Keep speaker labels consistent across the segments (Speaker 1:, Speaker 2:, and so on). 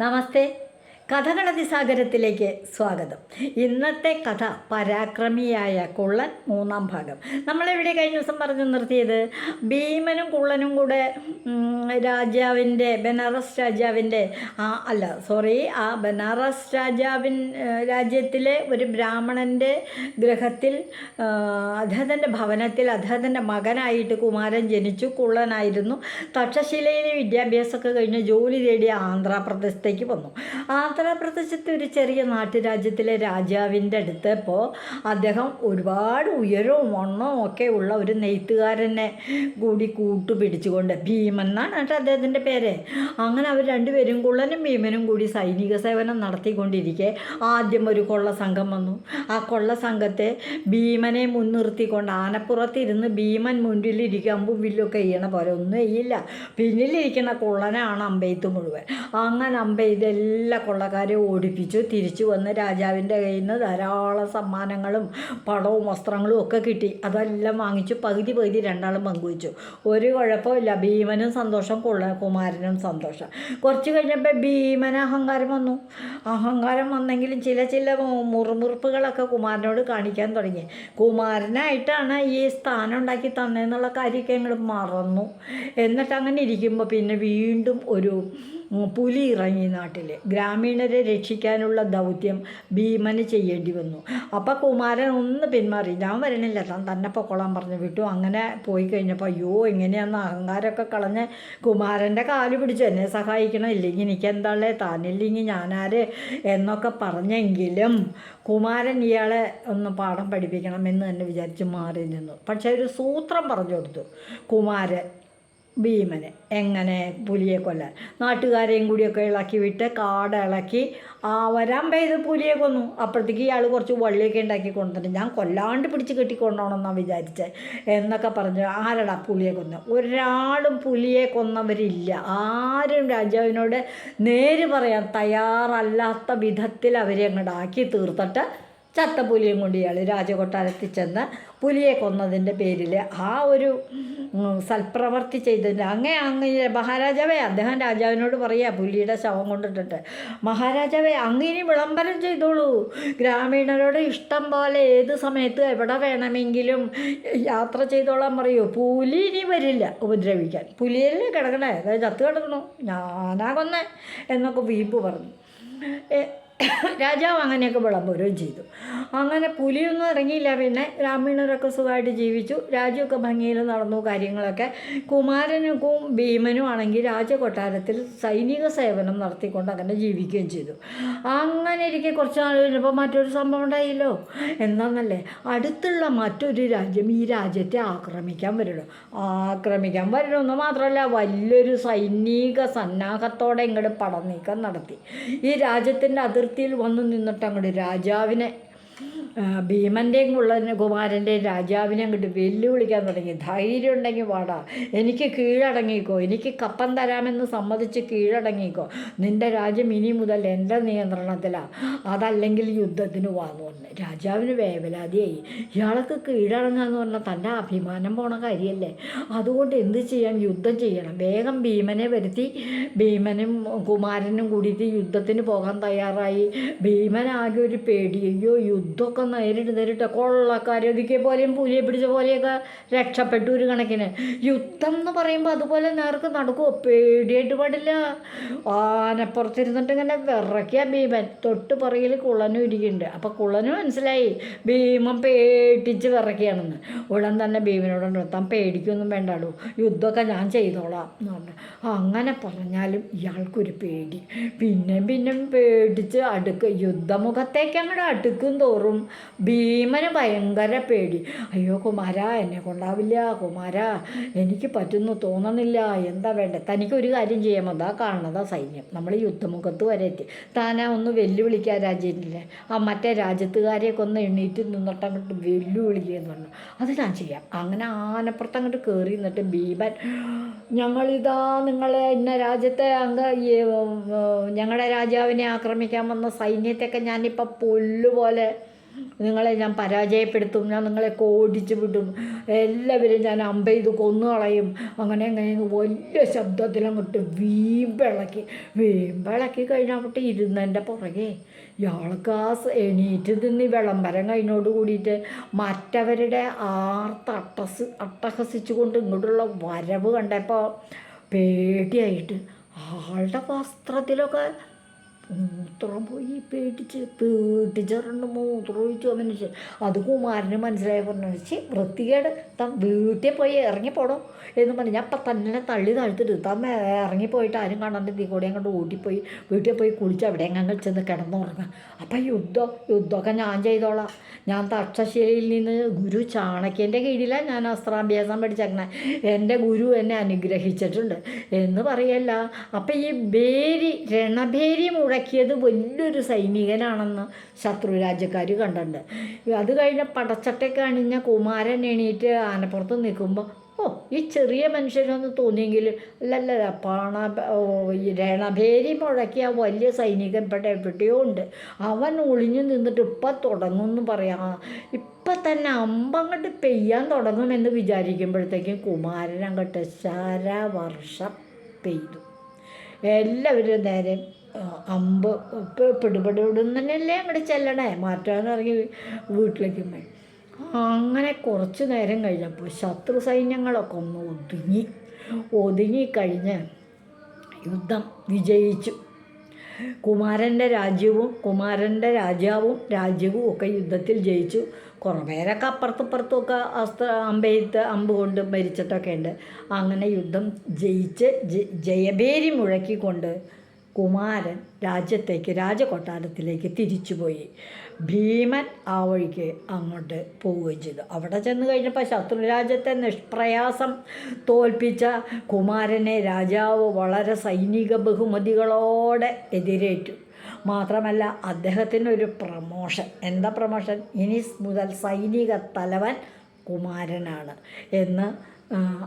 Speaker 1: नमस्ते। കഥകളതി സാഗരത്തിലേക്ക് സ്വാഗതം. ഇന്നത്തെ കഥ പരാക്രമിയായ കുള്ളൻ മൂന്നാം ഭാഗം. നമ്മളെവിടെ കഴിഞ്ഞ ദിവസം പറഞ്ഞു നിർത്തിയത്? ഭീമനും കുള്ളനും കൂടെ രാജാവിന്റെ ബനാറസ് രാജാവിന്റെ ആ അല്ല സോറി ആ ബനാറസ് രാജാവിൻ രാജ്യത്തിലെ ഒരു ബ്രാഹ്മണന്റെ ഗ്രഹത്തിൽ അദ്ദേഹത്തിന്റെ ഭവനത്തിൽ അദ്ദേഹത്തിന്റെ മകനായിട്ട് കുമാരൻ ജനിച്ചു കുള്ളനായിരുന്നു. തക്ഷശിലയിലെ വിദ്യാഭ്യാസമൊക്കെ കഴിഞ്ഞ് ജോലി തേടി ആന്ധ്രാപ്രദേശത്തേക്ക് വന്നു. ആന്ധ്രാപ്രദേശത്തെ ഒരു ചെറിയ നാട്ടുരാജ്യത്തിലെ രാജാവിന്റെ അടുത്ത് ഇപ്പോൾ അദ്ദേഹം ഒരുപാട് ഉയരവും വണ്ണവും ഒക്കെ ഉള്ള ഒരു നെയ്ത്തുകാരനെ കൂടി കൂട്ടുപിടിച്ചുകൊണ്ട് ഭീമൻ എന്നാണ് കേട്ടോ അദ്ദേഹത്തിന്റെ പേര്. അങ്ങനെ അവർ രണ്ടുപേരും കുള്ളനും ഭീമനും കൂടി സൈനിക സേവനം നടത്തിക്കൊണ്ടിരിക്കെ. ആദ്യം ഒരു കൊള്ള സംഘം വന്നു. ആ കൊള്ള സംഘത്തെ ഭീമനെ മുൻനിർത്തിക്കൊണ്ട് ആനപ്പുറത്തിരുന്ന് ഭീമൻ മുന്നിലിരിക്കുക അമ്പും വില്ലൊക്കെ ചെയ്യണ പോലെ ഒന്നും ചെയ്യില്ല. പിന്നിലിരിക്കുന്ന കുള്ളനാണ് അമ്പെയ്ത്ത് മുഴുവൻ. അങ്ങനെ അമ്പെയ്ത് എല്ലാ കൊള്ളക്കാരെ ഓടിപ്പിച്ചു. തിരിച്ചു വന്ന് രാജാവിന്റെ കയ്യിൽ നിന്ന് ധാരാളം സമ്മാനങ്ങളും പണവും വസ്ത്രങ്ങളും ഒക്കെ കിട്ടി. അതെല്ലാം വാങ്ങിച്ചു. പകുതി പകുതി രണ്ടാളും പങ്കുവച്ചു. ഒരു കുഴപ്പമില്ല. ഭീമനും സന്തോഷം കൊള്ള കുമാരനും സന്തോഷം. കുറച്ച് കഴിഞ്ഞപ്പോൾ ഭീമന് അഹങ്കാരം വന്നു. അഹങ്കാരം വന്നെങ്കിലും ചില ചില മുറുമുറുപ്പുകളൊക്കെ കുമാരനോട് കാണിക്കാൻ തുടങ്ങി. കുമാരനായിട്ടാണ് ഈ സ്ഥാനം ഉണ്ടാക്കി തന്നതെന്നുള്ള കാര്യമൊക്കെ ഞങ്ങൾ മറന്നു. എന്നിട്ട് അങ്ങനെ ഇരിക്കുമ്പോൾ പിന്നെ വീണ്ടും ഒരു പുലി ഇറങ്ങി നാട്ടിൽ ഗ്രാമീണരെ രക്ഷിക്കാനുള്ള ദൗത്യം ഭീമന് ചെയ്യേണ്ടി വന്നു. അപ്പം കുമാരൻ ഒന്ന് പിന്മാറി. ഞാൻ വരണില്ല. താൻ തന്നെ പൊക്കോളാൻ പറഞ്ഞു വിട്ടു. അങ്ങനെ പോയി കഴിഞ്ഞപ്പോൾ അയ്യോ എങ്ങനെയാന്ന് അഹങ്കാരമൊക്കെ കളഞ്ഞ് കുമാരന്റെ കാൽ പിടിച്ചു. എന്നെ സഹായിക്കണം. ഇല്ലെങ്കിൽ എനിക്ക് എന്താളേ താനില്ലെങ്കിൽ ഞാനാര്? എന്നൊക്കെ പറഞ്ഞെങ്കിലും കുമാരൻ ഇയാളെ ഒന്ന് പാഠം പഠിപ്പിക്കണം എന്ന് തന്നെ വിചാരിച്ച് മാറി നിന്നു. പക്ഷേ ഒരു സൂത്രം പറഞ്ഞു കൊടുത്തു കുമാരൻ. ഭീമനെ എങ്ങനെ പുലിയെ കൊല്ലാൻ? നാട്ടുകാരെയും കൂടിയൊക്കെ ഇളക്കി വിട്ട് കാട് ഇളക്കി ആ വരാൻ പെയ്ത് പുലിയെ കൊന്നു. അപ്പോഴത്തേക്ക് ഇയാൾ കുറച്ച് വള്ളിയൊക്കെ ഉണ്ടാക്കി കൊണ്ടുവന്നിട്ട് ഞാൻ കൊല്ലാണ്ട് പിടിച്ച് കെട്ടിക്കൊണ്ടോണമെന്നാണ് വിചാരിച്ചത് എന്നൊക്കെ പറഞ്ഞു. ആരടാ പുലിയെ കൊന്നു? ഒരാളും പുലിയെ കൊന്നവരില്ല. ആരും രാജാവിനോട് നേര് പറയാൻ തയ്യാറല്ലാത്ത വിധത്തിൽ അവരെ അങ്ങോട്ട് ആക്കി തീർത്തിട്ട് ചത്ത പുലിയും കൊണ്ട് ഇയാൾ രാജകൊട്ടാരത്തിൽ ചെന്ന് പുലിയെ കൊന്നതിന്റെ പേരിൽ ആ ഒരു സൽപ്രവർത്തി ചെയ്തതിന്റെ അങ്ങേ അങ്ങ് മഹാരാജാവേ അദ്ദേഹം രാജാവിനോട് പറയുക പുലിയുടെ ശവം കൊണ്ടിട്ടിട്ട് മഹാരാജാവേ അങ്ങനെ വിളംബരം ചെയ്തോളൂ. ഗ്രാമീണരോട് ഇഷ്ടം പോലെ ഏത് സമയത്ത് എവിടെ വേണമെങ്കിലും യാത്ര ചെയ്തോളാൻ പറയൂ. പുലി ഇനി വരില്ല ഉപദ്രവിക്കാൻ. പുലിയല്ലേ കിടക്കണേ? അതായത് ചത്ത് കിടക്കണു ഞാനാ കൊന്നേ എന്നൊക്കെ വീമ്പ് പറഞ്ഞു. രാജാവ് അങ്ങനെയൊക്കെ വിളംബരവും ചെയ്തു. അങ്ങനെ പുലിയൊന്നും ഇറങ്ങിയില്ല. പിന്നെ ഗ്രാമീണരൊക്കെ സുഖമായിട്ട് ജീവിച്ചു. രാജ്യമൊക്കെ ഭംഗിയിൽ നടന്നു. കാര്യങ്ങളൊക്കെ കുമാരനും ഭീമനും ആണെങ്കിൽ രാജകൊട്ടാരത്തിൽ സൈനിക സേവനം നടത്തിക്കൊണ്ട് അങ്ങനെ ജീവിക്കുകയും ചെയ്തു. അങ്ങനെ ഇരിക്കെ കുറച്ച് നാൾ കഴിഞ്ഞപ്പോൾ മറ്റൊരു സംഭവം ഉണ്ടായില്ലോ. എന്താണെന്നല്ലേ അടുത്തുള്ള മറ്റൊരു രാജ്യം ഈ രാജ്യത്തെ ആക്രമിക്കാൻ വരണം ആക്രമിക്കാൻ വരണമെന്ന് മാത്രമല്ല വലിയൊരു സൈനിക സന്നാഹത്തോടെ ഇങ്ങോട്ട് പടനീക്കം നടത്തി. ഈ രാജ്യത്തിന്റെ അതിർത്തിയിൽ വന്നു നിന്നിട്ട് അങ്ങോട്ട് രാജാവിനെ ഭീമന്റെയും ഉള്ളതിന് കുമാരന്റെയും രാജാവിനെ അങ്ങോട്ട് വെല്ലുവിളിക്കാൻ തുടങ്ങി. ധൈര്യം ഉണ്ടെങ്കിൽ വാടാ. എനിക്ക് കീഴടങ്ങിക്കോ. എനിക്ക് കപ്പം തരാമെന്ന് സമ്മതിച്ച് കീഴടങ്ങിക്കോ. നിന്റെ രാജ്യം ഇനി മുതൽ എന്റെ നിയന്ത്രണത്തിലാണ് അതല്ലെങ്കിൽ യുദ്ധത്തിന് വാന്നു വന്ന് രാജാവിന് വേവലാതിയായി. ഇയാൾക്ക് കീഴടങ്ങാന്ന് പറഞ്ഞാൽ തന്റെ അഭിമാനം പോണ കാര്യമല്ലേ അതുകൊണ്ട് എന്ത് ചെയ്യാം? യുദ്ധം ചെയ്യണം. വേഗം ഭീമനെ വരുത്തി. ഭീമനും കുമാരനും കൂടിയിട്ട് യുദ്ധത്തിന് പോകാൻ തയ്യാറായി. ഭീമനാകെ ഒരു പേടി. അയ്യോ യുദ്ധമൊക്കെ നേരിട്ട് നേരിട്ട് കൊള്ളക്കാരെ ഒതുക്കിയ പോലെയും പുലിയെ പിടിച്ച പോലെയൊക്കെ രക്ഷപ്പെട്ടു ഒരു കണക്കിന്. യുദ്ധം എന്ന് പറയുമ്പോൾ അതുപോലെ നേർക്ക് നടക്കുമോ പേടിയായിട്ട് പാടില്ല. ആനപ്പുറത്തിരുന്നിട്ട് ഇങ്ങനെ വിറയ്ക്കുക ഭീമൻ. തൊട്ട് പുറകിൽ കുളനും ഇരിക്കുന്നുണ്ട്. അപ്പോൾ കുളനും മനസ്സിലായി. ഭീമൻ പേടിച്ച് വിറയ്ക്കുകയാണെന്ന്. ഉടൻ തന്നെ ഭീമനോട് നിർത്താൻ പേടിക്കൊന്നും വേണ്ടാടൂ. യുദ്ധമൊക്കെ ഞാൻ ചെയ്തോളാം എന്ന് പറഞ്ഞു. അങ്ങനെ പറഞ്ഞാലും ഇയാൾക്കൊരു പേടി. പിന്നെ പിന്നെ പേടിച്ച് അടുക്ക്. യുദ്ധമുഖത്തേക്ക് അങ്ങോട്ട് അടുക്കും തോറും ഭീമന് ഭയങ്കര പേടി. അയ്യോ കുമാര എന്നെ കൊണ്ടാവില്ല കുമാര എനിക്ക് പറ്റുന്നു തോന്നണില്ല എന്താ വേണ്ട? തനിക്ക് ഒരു കാര്യം ചെയ്യാൻ അതാ കാണുന്നതാ സൈന്യം. നമ്മൾ യുദ്ധമുഖത്ത് വരെ എത്തി. താനാ ഒന്ന് വെല്ലുവിളിക്കാൻ രാജ്യത്തില്ലേ ആ മറ്റേ രാജ്യത്തുകാരെയൊക്കെ ഒന്ന് എണ്ണീറ്റ് നിന്നിട്ട് അങ്ങോട്ട് വെല്ലുവിളിക്കുക എന്ന് പറഞ്ഞു. അത് ഞാൻ ചെയ്യാം. അങ്ങനെ ആനപ്പുറത്ത് അങ്ങോട്ട് കയറി നിന്നിട്ട് ഭീമൻ ഞങ്ങളിതാ നിങ്ങളെ ഇന്ന രാജ്യത്തെ അങ്ക ഞങ്ങളുടെ രാജാവിനെ ആക്രമിക്കാൻ വന്ന സൈന്യത്തെയൊക്കെ ഞാനിപ്പോൾ പുല്ലുപോലെ നിങ്ങളെ ഞാൻ പരാജയപ്പെടുത്തും ഞാൻ നിങ്ങളെ ഓടിച്ചു വിടും. എല്ലാവരും ഞാൻ അമ്പെയ്ത് കൊന്നു കളയും. അങ്ങനെ അങ്ങനെ വലിയ ശബ്ദത്തിൽ അങ്ങോട്ട് വീമ്പിളക്കി വീമ്പിളക്കി കഴിഞ്ഞാൽ ഇരുന്നതിന്റെ പുറകെ ഇയാൾക്ക് ആ എണീറ്റ് നിന്ന് വിളംബരം കഴിഞ്ഞോട് കൂടിയിട്ട് മറ്റവരുടെ ആർത്ത് അട്ടസ് അട്ടഹസിച്ചു കൊണ്ട് ഇങ്ങോട്ടുള്ള വരവ് കണ്ടപ്പോൾ പേടിയായിട്ട് ആളുടെ വസ്ത്രത്തിലൊക്കെ മൂത്രം പോയി പേടിച്ച് പേടിച്ചറിഞ്ഞ് മൂത്രം ഒഴിച്ചു ആ മനുഷ്യൻ അത് കുമാരന് മനസ്സിലായി പറഞ്ഞു വൃത്തികേട്. താൻ വീട്ടിൽ പോയി ഇറങ്ങിപ്പോടോ. എന്ന് പറഞ്ഞ് ഞാൻ അപ്പം തന്നെ തള്ളി താഴ്ത്തിട്ട് താൻ ഇറങ്ങിപ്പോയിട്ട് ആരും കാണാണ്ട് തീ കൂടെ അങ്ങോട്ട് ഓടിപ്പോയി വീട്ടിൽ പോയി കുളിച്ച് അവിടെ എങ്ങനെ ചെന്ന് കിടന്നുറങ്ങാം. അപ്പം യുദ്ധം യുദ്ധമൊക്കെ ഞാൻ ചെയ്തോളാം. ഞാൻ തക്ഷശിലയിൽ നിന്ന് ഗുരു ചാണക്യന്റെ കീഴിലാണ് ഞാൻ അസ്ത്രാഭ്യാസം പഠിച്ചേക്കണേ. എന്റെ ഗുരു എന്നെ അനുഗ്രഹിച്ചിട്ടുണ്ട് എന്ന് പറയല്ല. അപ്പം ഈ ഭേരി രണഭേരി മുഴക്കിയത് വലിയൊരു സൈനികനാണെന്ന് ശത്രു രാജ്യക്കാർ കണ്ടിട്ടുണ്ട്. അത് കഴിഞ്ഞ പടച്ചട്ടയ്ക്ക് അണിഞ്ഞ കുമാരൻ എണീറ്റ് ആനപ്പുറത്ത് നിൽക്കുമ്പോൾ ഓ ഈ ചെറിയ മനുഷ്യനൊന്ന് തോന്നിയെങ്കിൽ അല്ലല്ല പണ രണഭേരി മുഴക്കിയ വലിയ സൈനികൻ പെട്ട എവിടെയോ ഉണ്ട്. അവൻ ഒളിഞ്ഞു നിന്നിട്ട് ഇപ്പം തുടങ്ങുമെന്ന് പറയാം. ഇപ്പം തന്നെ അമ്പങ്ങട്ട് പെയ്യാൻ തുടങ്ങുമെന്ന് വിചാരിക്കുമ്പോഴത്തേക്കും കുമാരൻ അങ്ങോട്ട് ശരവർഷം പെയ്തു. എല്ലാവരും നേരെ അമ്പ് ഇപ്പോൾ പിടിപെടുന്ന തന്നെയല്ലേ അങ്ങോട്ട് ചെല്ലണേ? മാറ്റാനിറങ്ങി വീട്ടിലേക്ക് പോയി. അങ്ങനെ കുറച്ച് നേരം കഴിഞ്ഞപ്പോൾ ശത്രു സൈന്യങ്ങളൊക്കെ ഒന്ന് ഒതുങ്ങി ഒതുങ്ങിക്കഴിഞ്ഞ് യുദ്ധം വിജയിച്ചു. കുമാരന്റെ രാജ്യവും കുമാരന്റെ രാജാവും രാജ്യവും ഒക്കെ യുദ്ധത്തിൽ ജയിച്ചു. കുറേ പേരൊക്കെ അപ്പുറത്തും ഇപ്പുറത്തും ഒക്കെ അസ്ത്ര അമ്പെയ്ത്ത് അമ്പ് കൊണ്ട് മരിച്ചിട്ടൊക്കെ ഉണ്ട്. അങ്ങനെ യുദ്ധം ജയിച്ച് ജയഭേരി മുഴക്കിക്കൊണ്ട് കുമാരൻ രാജ്യത്തേക്ക് രാജകൊട്ടാരത്തിലേക്ക് തിരിച്ചുപോയി. ഭീമൻ ആ വഴിക്ക് അങ്ങോട്ട് പോവുകയും ചെയ്തു. അവിടെ ചെന്ന് കഴിഞ്ഞപ്പോൾ ശത്രുരാജ്യത്തെ നിഷ്പ്രയാസം തോൽപ്പിച്ച കുമാരനെ രാജാവ് വളരെ സൈനിക ബഹുമതികളോടെ എതിരേറ്റു. മാത്രമല്ല അദ്ദേഹത്തിന് ഒരു പ്രമോഷൻ. എന്താ പ്രമോഷൻ? ഇനി മുതൽ സൈനിക തലവൻ കുമാരനാണ് എന്ന്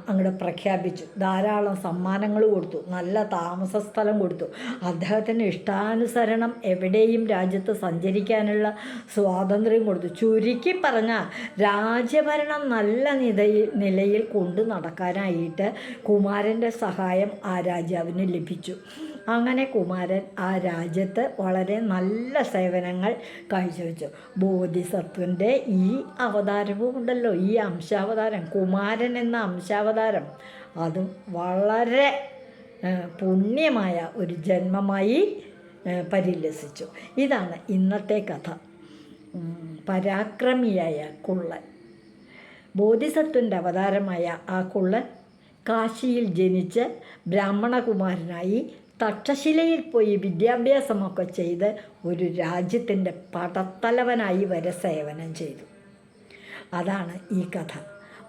Speaker 1: അങ്ങോട്ട് പ്രഖ്യാപിച്ചു. ധാരാളം സമ്മാനങ്ങൾ കൊടുത്തു. നല്ല താമസ സ്ഥലം കൊടുത്തു. അദ്ദേഹത്തിന് ഇഷ്ടാനുസരണം എവിടെയും രാജ്യത്ത് സഞ്ചരിക്കാനുള്ള സ്വാതന്ത്ര്യം കൊടുത്തു. ചുരുക്കി പറഞ്ഞാൽ രാജ്യഭരണം നല്ല നിലയിൽ നിലയിൽ കൊണ്ടു നടക്കാനായിട്ട് കുമാരന്റെ സഹായം ആ രാജാവിന് ലഭിച്ചു. അങ്ങനെ കുമാരൻ ആ രാജ്യത്ത് വളരെ നല്ല സേവനങ്ങൾ കാഴ്ചവെച്ചു ബോധിസത്വന്റെ ഈ അവതാരവും ഉണ്ടല്ലോ ഈ അംശാവതാരം കുമാരൻ എന്ന അംശാവതാരം. അതും വളരെ പുണ്യമായ ഒരു ജന്മമായി പരിലസിച്ചു ഇതാണ് ഇന്നത്തെ കഥ. പരാക്രമിയായ കുള്ളൻ. ബോധിസത്വന്റെ അവതാരമായ ആ കുള്ളൻ കാശിയിൽ ജനിച്ച് ബ്രാഹ്മണകുമാരനായി തക്ഷശിലയിൽ പോയി വിദ്യാഭ്യാസമൊക്കെ ചെയ്ത് ഒരു രാജ്യത്തിന്റെ പടത്തലവനായി വരെ സേവനം ചെയ്തു. അതാണ് ഈ കഥ.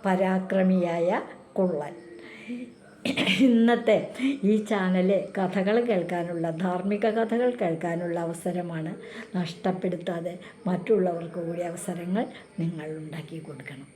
Speaker 1: പരാക്രമിയായ കുള്ളൻ. ഇന്നത്തെ ഈ ചാനലിലെ കഥകൾ കേൾക്കാനുള്ള ധാർമ്മിക കഥകൾ കേൾക്കാനുള്ള അവസരമാണ് നഷ്ടപ്പെടുത്താതെ മറ്റുള്ളവർക്ക് കൂടി അവസരങ്ങൾ നിങ്ങൾ ഉണ്ടാക്കി കൊടുക്കണം.